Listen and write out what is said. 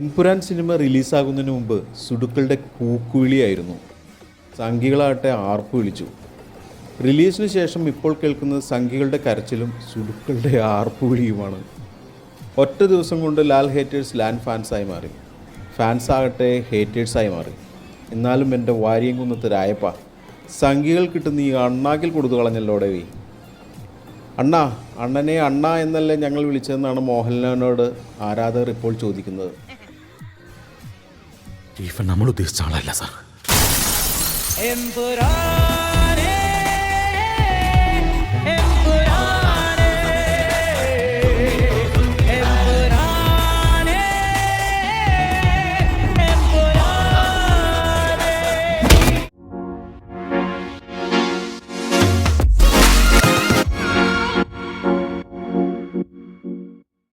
എൻപുരാൻ cinema റിലീസാകുന്നതിന് മുമ്പ് സുടുക്കളുടെ കൂക്കുവിളിയായിരുന്നു. സംഘികളാകട്ടെ ആർപ്പ് വിളിച്ചു. റിലീസിന് ശേഷം ഇപ്പോൾ കേൾക്കുന്നത് സംഘികളുടെ കരച്ചിലും സുടുക്കളുടെ ആർപ്പ് വിളിയുമാണ് ഒറ്റ ദിവസം കൊണ്ട് ലാൽ ഹേറ്റേഴ്സ് ലാൻഡ് ഫാൻസായി മാറി. ഫാൻസ് ആകട്ടെ ഹേറ്റേഴ്സായി മാറി. എന്നാലും എന്റെ വാര്യം കുന്നത്തെ രായപ്പ സംഘികൾ കിട്ടുന്ന ഈ അണ്ണാക്കിൽ കൊടുത്തു കളഞ്ഞല്ലോടെ വേ. അണ്ണാ അണ്ണനെ അണ്ണ എന്നല്ലേ ഞങ്ങൾ വിളിച്ചതെന്നാണ് മോഹൻലാലിനോട് ആരാധകർ ഇപ്പോൾ ചോദിക്കുന്നത്. നമ്മൾ ഉദ്ദേശിച്ച ആളല്ല സാർ.